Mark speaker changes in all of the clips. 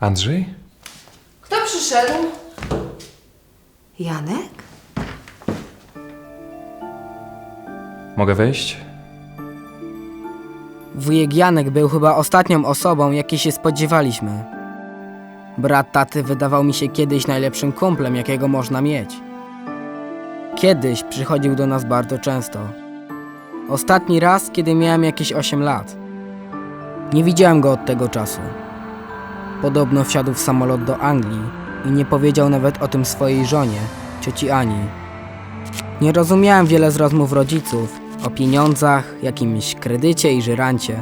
Speaker 1: Andrzej?
Speaker 2: Kto przyszedł?
Speaker 3: Janek?
Speaker 1: Mogę wejść?
Speaker 4: Wujek Janek był chyba ostatnią osobą, jakiej się spodziewaliśmy. Brat taty wydawał mi się kiedyś najlepszym kumplem, jakiego można mieć. Kiedyś przychodził do nas bardzo często. Ostatni raz, kiedy miałem jakieś 8 lat. Nie widziałem go od tego czasu. Podobno wsiadł w samolot do Anglii i nie powiedział nawet o tym swojej żonie, cioci Ani. Nie rozumiałem wiele z rozmów rodziców o pieniądzach, jakimś kredycie i żyrancie.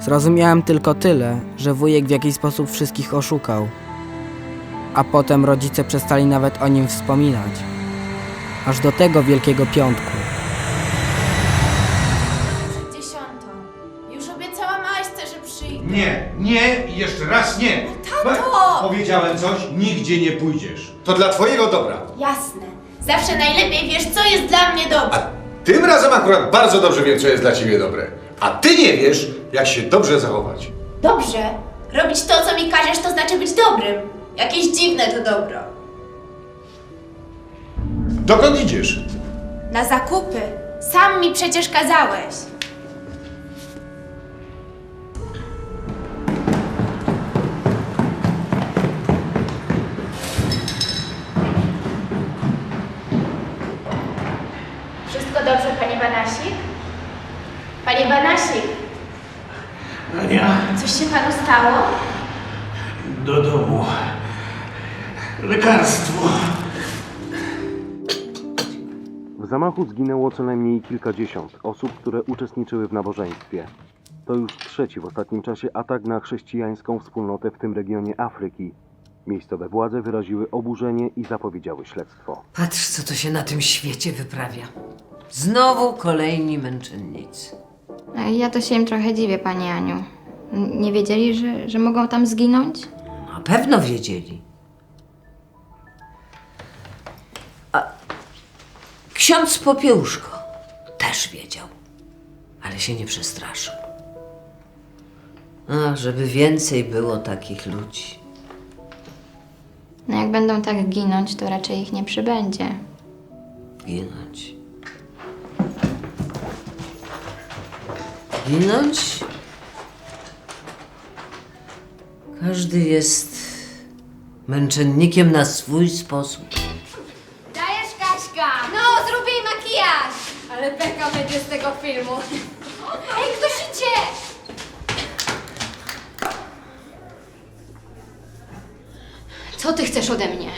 Speaker 4: Zrozumiałem tylko tyle, że wujek w jakiś sposób wszystkich oszukał. A potem rodzice przestali nawet o nim wspominać. Aż do tego Wielkiego Piątku.
Speaker 5: Nie, nie i jeszcze raz nie.
Speaker 6: Tato!
Speaker 5: Powiedziałem coś, nigdzie nie pójdziesz. To dla twojego dobra.
Speaker 6: Jasne. Zawsze najlepiej wiesz, co jest dla mnie dobre.
Speaker 5: A tym razem akurat bardzo dobrze wiem, co jest dla ciebie dobre. A ty nie wiesz, jak się dobrze zachować.
Speaker 6: Dobrze. Robić to, co mi każesz, to znaczy być dobrym. Jakieś dziwne to dobro.
Speaker 5: Dokąd idziesz?
Speaker 6: Na zakupy. Sam mi przecież kazałeś. Banasik? Panie Banasik,
Speaker 7: Ania,
Speaker 6: coś się panu stało?
Speaker 7: do domu. Lekarstwo.
Speaker 8: W zamachu zginęło co najmniej kilkadziesiąt osób, które uczestniczyły w nabożeństwie. To już trzeci w ostatnim czasie atak na chrześcijańską wspólnotę w tym regionie Afryki. Miejscowe władze wyraziły oburzenie i zapowiedziały śledztwo.
Speaker 3: Patrz, co to się na tym świecie wyprawia. Znowu kolejni męczennicy.
Speaker 9: Ja to się im trochę dziwię, Pani Aniu. Nie wiedzieli, że, że mogą tam zginąć?
Speaker 3: Na pewno wiedzieli. A ksiądz Popiełuszko też wiedział, ale się nie przestraszył. A, żeby więcej było takich ludzi.
Speaker 9: No jak będą tak ginąć, to raczej ich nie przybędzie.
Speaker 3: Ginąć. Ginąć? Każdy jest męczennikiem na swój sposób.
Speaker 2: Dajesz Kaśka! No, zrób jej makijaż! Ale beka będzie z tego filmu. Ej, ktoś idzie!
Speaker 10: Co ty chcesz ode mnie?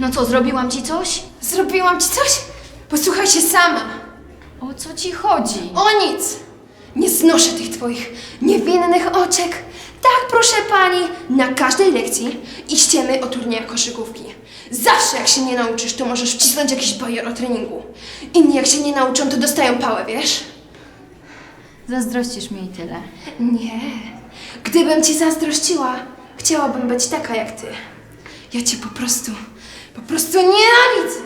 Speaker 10: No co, zrobiłam ci coś?
Speaker 2: Zrobiłam ci coś? Posłuchaj się sama.
Speaker 10: O co ci chodzi?
Speaker 2: O nic! Nie znoszę tych twoich niewinnych oczek. Tak, proszę pani, na każdej lekcji iściemy o turniejach koszykówki. Zawsze jak się nie nauczysz, to możesz wcisnąć jakiś bajer o treningu. Inni jak się nie nauczą, to dostają pałę, wiesz?
Speaker 9: Zazdrościsz mi i tyle.
Speaker 2: Nie. Gdybym ci zazdrościła, chciałabym być taka jak ty. Ja cię po prostu, po prostu nienawidzę.